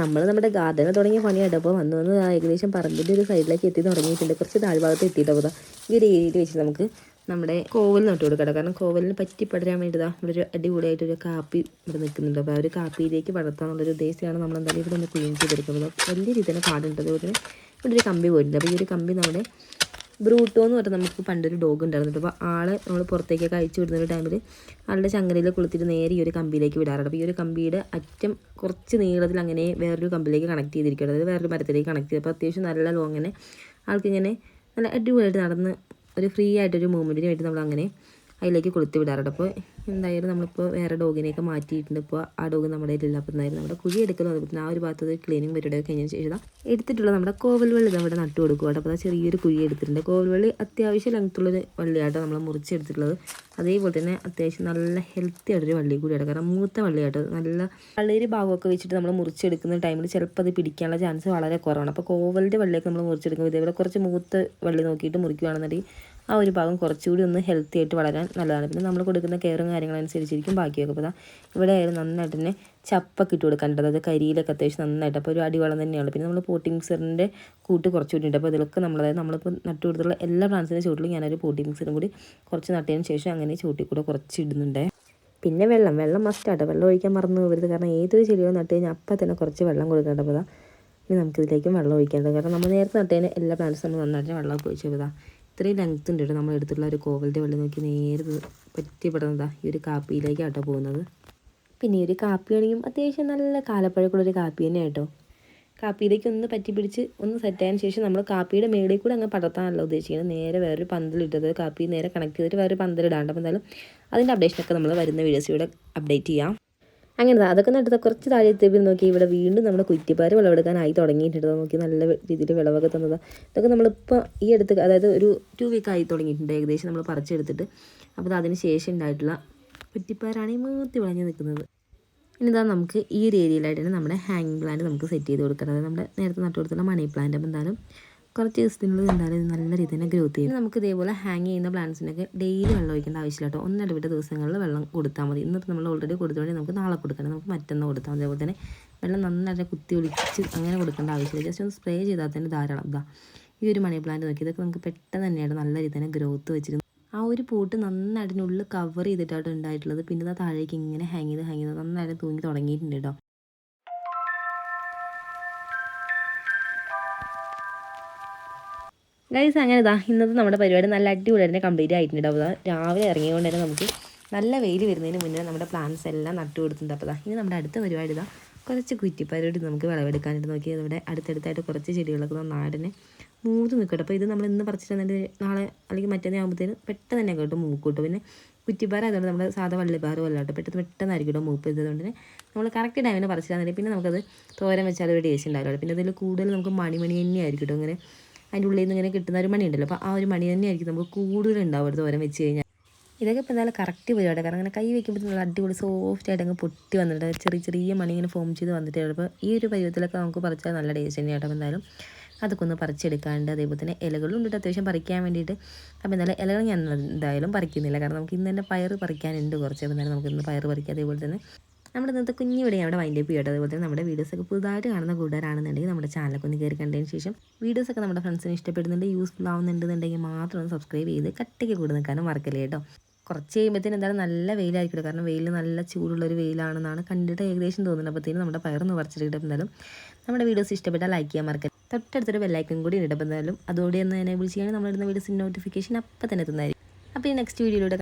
നമ്മൾ നമ്മുടെ ഗാർഡനിൽ തുടങ്ങിയ പണിയായിട്ട് അപ്പോൾ വന്ന് വന്ന് ഏകദേശം പറമ്പിന്റെ ഒരു സൈഡിലേക്ക് എത്തി തുടങ്ങിയിട്ടുണ്ട്. കുറച്ച് താഴ്ഭാഗത്ത് എത്തിയിട്ട് അപ്പോൾ ഈ ഒരു ഏരിയയിൽ വെച്ച് നമുക്ക് നമ്മുടെ കോവൽ നട്ടു കൊടുക്കണം കാരണം കോവലിന് പറ്റി പടരാൻ വേണ്ടി ഇതാ ഇവിടെ ഒരു അടിപൊളിയായിട്ടൊരു കാപ്പി ഇവിടെ നിൽക്കുന്നുണ്ട്. അപ്പോൾ ആ ഒരു കാപ്പിയിലേക്ക് വളർത്താനുള്ളൊരു ഉദ്ദേശമാണ് നമ്മൾ എന്തായാലും ഇവിടെ ഒന്ന് ക്ലീൻ ചെയ്തെടുക്കുന്നത്. വലിയ രീതിയിൽ കാടുണ്ട് അതുപോലെ ഇവിടെ ഒരു കമ്പി പോയിട്ടുണ്ട്. അപ്പോൾ ഈ ഒരു കമ്പി നമ്മുടെ ബ്രൂട്ടോ എന്ന് പറഞ്ഞാൽ നമുക്ക് പണ്ടൊരു ഡോഗ് ഉണ്ടായിരുന്നു. അപ്പോൾ ആളെ നമ്മൾ പുറത്തേക്കൊക്കെ അയച്ചു വിടുന്ന ഒരു ടൈമിൽ ആളുടെ ചങ്ങലയിൽ കൊളുത്തിട്ട് നേരെ ഈ ഒരു കമ്പിയിലേക്ക് വിടാറുണ്ട് അപ്പോൾ ഈ ഒരു കമ്പിയുടെ അറ്റം കുറച്ച് നീളത്തിൽ അങ്ങനെ വേറൊരു കമ്പിയിലേക്ക് കണക്ട് ചെയ്തിരിക്കുകയാണ്. അതായത് വേറൊരു മരത്തിലേക്ക് കണക്ട് ചെയ്ത്. അപ്പോൾ അത്യാവശ്യം നല്ല ലോങ്ങനെ ആൾക്കിങ്ങനെ നല്ല അടിപൊളിയായിട്ട് നടന്ന് ഒരു ഫ്രീ ആയിട്ടൊരു മൂവ്മെന്റിന് വേണ്ടി നമ്മൾ അങ്ങനെ അതിലേക്ക് കൊളുത്തി വിടാറുണ്ട് അപ്പോൾ എന്തായാലും നമ്മളിപ്പോൾ വേറെ ഡോഗിനെയൊക്കെ മാറ്റിയിട്ടുണ്ട്. ഇപ്പോൾ ആ ഡോഗ് നമ്മുടെ ഇല്ല അപ്പോൾ എന്തായാലും നമ്മുടെ കുഴി എടുക്കലും അതുപോലെ ആ ഒരു ഭാഗത്ത് ക്ലീനിങ് പരിപാടിയൊക്കെ കഴിഞ്ഞ ശേഷം എടുത്തിട്ടുള്ള നമ്മുടെ കോവൽ വള്ളി നമ്മുടെ നട്ടു കൊടുക്കുക അപ്പോൾ ചെറിയൊരു കുഴി എടുത്തിട്ടുണ്ട്. കോവൽ വള്ളി അത്യാവശ്യം ലെങ്ത്തുള്ളൊരു വള്ളിയാട്ടോ നമ്മൾ മുറിച്ചെടുത്തിട്ടുള്ളത്. അതേപോലെ തന്നെ അത്യാവശ്യം നല്ല ഹെൽത്തി ആയിട്ടൊരു വള്ളി കൂടിയാണ്. കാരണം മൂത്ത വള്ളിയാട്ടോ. നല്ല വള്ളിയൊരു ഭാഗമൊക്കെ വെച്ചിട്ട് നമ്മൾ മുറിച്ചെടുക്കുന്ന ടൈമിൽ ചിലപ്പോൾ അത് പിടിക്കാനുള്ള ചാൻസ് വളരെ കുറവാണ്. അപ്പോൾ കോവലിന്റെ വള്ളിയൊക്കെ നമ്മൾ മുറിച്ചെടുക്കുമ്പോൾ ഇതേപോലെ കുറച്ച് മൂത്ത വള്ളി നോക്കിയിട്ട് മുറിക്കുകയാണെന്നുണ്ടെങ്കിൽ ആ ഒരു ഭാഗം കുറച്ചുകൂടി ഒന്ന് ഹെൽത്തി ആയിട്ട് വളരാൻ നല്ലതാണ്. പിന്നെ നമ്മൾ കൊടുക്കുന്ന കെയറും കാര്യങ്ങളനുസരിച്ചിരിക്കും ബാക്കിയൊക്കെ അപ്പോൾ ഇവിടെ ആയിരുന്നു നന്നായിട്ട് തന്നെ ചപ്പൊക്കെ ഇട്ട് കൊടുക്കേണ്ടത് അത് കരിയിലൊക്കെ അത്യാവശ്യം നന്നായിട്ട്. അപ്പോൾ ഒരു അടിവളം തന്നെയാണ്. പിന്നെ നമ്മൾ പോട്ടിംഗ് മിക്സറിന്റെ കൂട്ട് കുറച്ചുകൂടി ഉണ്ട് അപ്പോൾ ഇതിലൊക്കെ നമ്മൾ അതായത് നമ്മളിപ്പോൾ നട്ടു കൊടുത്തുള്ള എല്ലാ പ്ലാന്റ്സിന്റെ ചുവട്ടിലും ഞാനൊരു പോട്ടിംഗ് മിക്സറും കൂടി കുറച്ച് നട്ടതിന് ശേഷം അങ്ങനെ ചുവട്ടിൽ കൂടെ കുറച്ച് ഇടുന്നുണ്ട്. പിന്നെ വെള്ളം. വെള്ളം മസ്റ്റാട്ടോ വെള്ളം ഒഴിക്കാൻ മറന്നു പോകരുത്. കാരണം ഏതൊരു ചെടിയോ നട്ട് കഴിഞ്ഞാൽ അപ്പം തന്നെ കുറച്ച് വെള്ളം കൊടുക്കേണ്ട അപ്പോൾ ദാ ഇനി നമുക്കിതിലേക്കും വെള്ളം ഒഴിക്കേണ്ടത് കാരണം നമ്മൾ നേരത്തെ നട്ടതിന് എല്ലാ പ്ലാന്റ്സും നമ്മൾ നന്നായിട്ട് വെള്ളമൊക്കെ ഒഴിച്ചു. ഇതാ ഇത്രയും ലെങ്ത് ഉണ്ട് കേട്ടോ നമ്മൾ എടുത്തുള്ള ഒരു കോവലിന്റെ വെള്ളം നോക്കി നേരെ പറ്റിപ്പെടുന്നതാ ഈ ഒരു കാപ്പിയിലേക്ക് കേട്ടോ പോകുന്നത്. പിന്നെ ഈ ഒരു കാപ്പി കാപ്പിയാണെങ്കിലും അത്യാവശ്യം നല്ല കാലപ്പഴക്കുള്ളൊരു കാപ്പി തന്നെ കേട്ടോ കാപ്പിയിലേക്ക് ഒന്ന് പറ്റി പിടിച്ച് ഒന്ന് സെറ്റായതിന് ശേഷം നമ്മൾ കാപ്പിയുടെ മേളിൽ കൂടെ അങ്ങ് പടർത്താനല്ല ഉദ്ദേശിക്കുന്നത് നേരെ വേറൊരു പന്തലിട്ടത് കാപ്പി നേരെ കണക്ട് ചെയ്തിട്ട് വേറൊരു പന്തലിടാണ്ട് എന്തായാലും അതിന്റെ അപ്ഡേഷനൊക്കെ നമ്മൾ വരുന്ന വീഡിയോസ് ഇവിടെ അപ്ഡേറ്റ് ചെയ്യാം. അങ്ങനെ അതൊക്കെ നട്ടത് കുറച്ച് താഴെ എത്തിയപ്പോൾ നോക്കി ഇവിടെ വീണ്ടും നമ്മുടെ കുറ്റിപ്പാര വിളവെടുക്കാനായി തുടങ്ങിയിട്ടുണ്ട്. നോക്കി നല്ല രീതിയിൽ വിളവൊക്കെ തന്നത്. ഇതൊക്കെ നമ്മളിപ്പോൾ ഈ അടുത്ത് അതായത് ഒരു ടു വീക്ക് ആയി തുടങ്ങിയിട്ടുണ്ട് ഏകദേശം നമ്മൾ പറിച്ചെടുത്തിട്ട്. അപ്പോൾ അതിന് ശേഷം ഉണ്ടായിട്ടുള്ള കുറ്റിപ്പാരാണ് ഈ മൂത്തി വിളഞ്ഞ് നിൽക്കുന്നത്. ഇനി ഇതാ നമുക്ക് ഈ ഒരു ഏരിയയിലായിട്ടാണ് നമ്മുടെ ഹാങ്ങിങ് പ്ലാന്റ് നമുക്ക് സെറ്റ് ചെയ്ത് കൊടുക്കുന്നത്. നമ്മുടെ നേരത്തെ നട്ടു മണി പ്ലാന്റ് അപ്പോൾ എന്തായാലും കുറച്ച് ദിവസത്തിനുള്ളിൽ എന്തായാലും നല്ല രീതിയിൽ തന്നെ ഗ്രോത്ത് ചെയ്യും. നമുക്ക് ഇതേപോലെ ഹാങ് ചെയ്യുന്ന പ്ലാന്റ്സിനൊക്കെ ഡെയിലി വെള്ളം ഒഴിക്കേണ്ട ആവശ്യമില്ല കേട്ടോ. ഒന്നിടവിട്ട ദിവസങ്ങളിൽ വെള്ളം കൊടുത്താൽ മതി. ഇന്നിപ്പോൾ നമ്മൾ ഓൾറെഡി കൊടുത്തുകൊണ്ട് നമുക്ക് നാളെ കൊടുക്കണം. നമുക്ക് മറ്റൊന്ന് കൊടുത്താൽ മതി. അതേപോലെ തന്നെ വെള്ളം നന്നായിട്ട് കുത്തി ഒളിച്ച് അങ്ങനെ കൊടുക്കേണ്ട ആവശ്യമില്ല. ജസ്റ്റ് ഒന്ന് സ്പ്രേ ചെയ്താൽ തന്നെ ധാരാളം. ഇതാ ഈ ഒരു മണി പ്ലാന്റ് നോക്കി. ഇതൊക്കെ നമുക്ക് പെട്ടെന്ന് തന്നെയാണ് നല്ല രീതിയിൽ തന്നെ ഗ്രോത്ത് വെച്ചിരുന്നത്. ആ ഒരു പൂട്ട് നന്നായിട്ട് ഉള്ളിൽ കവർ ചെയ്തിട്ടാണ് ഉണ്ടായിട്ടുള്ളത്. പിന്നെ താഴേക്ക് ഇങ്ങനെ ഹാങ് ചെയ്ത് ഹാങ് ചെയ്ത് നന്നായിട്ട് തൂങ്ങി തുടങ്ങിയിട്ടുണ്ട് കേട്ടോ. ഗൈസ് അങ്ങനെ ഇതാ ഇന്നത്തെ നമ്മുടെ പരിപാടി നല്ല അടിപൊളി തന്നെ കംപ്ലീറ്റ് ആയിട്ടുണ്ട് അപ്പോൾ ദാ രാവിലെ ഇറങ്ങിയതുകൊണ്ട് തന്നെ നമുക്ക് നല്ല വെയിൽ വരുന്നതിന് മുന്നേ നമ്മുടെ പ്ലാന്റ്സ് എല്ലാം നട്ടു കൊടുത്തിട്ടുണ്ട്. അപ്പോൾ ഇനി നമ്മുടെ അടുത്ത പരിപാടി ഇതാ കുറച്ച് കുറ്റിപ്പരിപാടി നമുക്ക് വിളവെടുക്കാനായിട്ട് നോക്കി. ഇവിടെ അടുത്തടുത്തായിട്ട് കുറച്ച് ചെടികളൊക്കെ നമ്മൾ തന്നെ മൂത്ത് നിൽക്കട്ടെ അപ്പോൾ ഇത് നമ്മൾ ഇന്ന് പറിച്ചിട്ടുണ്ടെങ്കിൽ നാളെ അല്ലെങ്കിൽ മറ്റന്നേ ആകുമ്പോഴത്തേന് പെട്ടെന്ന് തന്നെ കേട്ടോ. മൂക്കൂട്ടും പിന്നെ കുറ്റിപ്പാറ ആയതുകൊണ്ട് നമ്മുടെ സാധാ വള്ളിപ്പാറ് പോലെ കേട്ടോ പെട്ടെന്ന് പെട്ടെന്നായിരിക്കും കേട്ടോ മൂപ്പ് ചെയ്തതുകൊണ്ട് തന്നെ നമ്മൾ കറക്റ്റ് ടൈമിന് പറിച്ചിട്ടുണ്ടെങ്കിൽ പിന്നെ നമുക്കത് തോരൻ വെച്ചാൽ ഒരു ടേസ്റ്റ് ഉണ്ടാവില്ല പിന്നെ അതിൽ കൂടുതൽ നമുക്ക് മണിമണി തന്നെയായിരിക്കും കേട്ടോ. ഇങ്ങനെ അതിന്റെ ഉള്ളിൽ നിന്ന് ഇങ്ങനെ കിട്ടുന്ന ഒരു മണി ഉണ്ടല്ലോ അപ്പോൾ ആ ഒരു മണി തന്നെയായിരിക്കും നമുക്ക് കൂടുതൽ ഉണ്ടാവും ഒരു വെച്ച് കഴിഞ്ഞാൽ. ഇതൊക്കെ ഇപ്പോൾ എന്തായാലും കറക്റ്റ് പരിപാടി കാരണം അങ്ങനെ കൈ വെക്കുമ്പോൾ നല്ല അടിപൊളി സോഫ്റ്റ് ആയിട്ട് അങ്ങ് പൊട്ടി വന്നിട്ട് ചെറിയ ചെറിയ മണി ഇങ്ങനെ ഫോം ചെയ്ത് വന്നിട്ട് അപ്പോൾ ഈ ഒരു പരുവത്തിലൊക്കെ നമുക്ക് പറിച്ചാൽ നല്ല ടേസ്റ്റ് തന്നെയാണ് അപ്പോൾ എന്തായാലും അതൊക്കെ ഒന്ന് പറിച്ചെടുക്കാണ്ട് അതേപോലെ തന്നെ ഇലകളും ഉണ്ട് അത്യാവശ്യം പറിക്കാൻ വേണ്ടിയിട്ട്. അപ്പോൾ എന്തായാലും ഇലകൾ ഞാൻ എന്തായാലും പറിക്കുന്നില്ല. കാരണം നമുക്ക് ഇന്ന് തന്നെ പയർ പറിക്കാനുണ്ട് കുറച്ച്. അപ്പോൾ എന്തായാലും നമുക്ക് ഇന്ന് പയർ പറിക്കാം. അതേപോലെ തന്നെ നമ്മുടെ ഇന്നത്തെ കുഞ്ഞു അവിടെ വൈൻഡ് അപ്പ് ചെയ്യട്ടെ. അതുപോലെ നമ്മുടെ വീഡിയോസൊക്കെ പുതുതായിട്ട് കാണുന്ന കൂട്ടുകാരാണെന്നുണ്ടെങ്കിൽ നമ്മുടെ ചാനലൊക്കെ ഒന്ന് കയറി കണ്ടതിന് ശേഷം വീഡിയോസ് ഒക്കെ നമ്മുടെ ഫ്രണ്ട്സിന് ഇഷ്ടപ്പെടുന്നുണ്ട് യൂസ്ഫുൾ ആവുന്നുണ്ടെന്നുണ്ടെങ്കിൽ മാത്രം ഒന്ന് സബ്സ്ക്രൈബ് ചെയ്ത് കട്ടിക്ക് കൂടെ നിൽക്കാനും മറക്കല്ലേ കേട്ടോ. കുറച്ച് കഴിയുമ്പോഴത്തേന് എന്തായാലും നല്ല വെയിലായിരിക്കും കാരണം വെയിൽ നല്ല ചൂടുള്ളൊരു വെയിലാണെന്നാണ് കണ്ടിട്ട് ഏകദേശം തോന്നുന്നത്. അപ്പോഴത്തേനും നമ്മുടെ പയറൊന്ന് പറിച്ചിട്ട് എന്തായാലും നമ്മുടെ വീഡിയോസ് ഇഷ്ടപ്പെട്ടാൽ ലൈക്ക് ചെയ്യാൻ മറക്കരുത്. തൊട്ടടുത്തൊരു ബെല്ലൈക്കൻ കൂടി ഇടപെടുന്നാലും അതോടെ ഒന്ന് എനേബിൾ ചെയ്യാൻ നമ്മളിടുന്ന വീഡിയോസിന്റെ നോട്ടിഫിക്കേഷൻ അപ്പം തന്നെ എത്തുന്നതായിരിക്കും അപ്പോൾ ഈ നെക്സ്റ്റ് വീഡിയോയിലൂടെ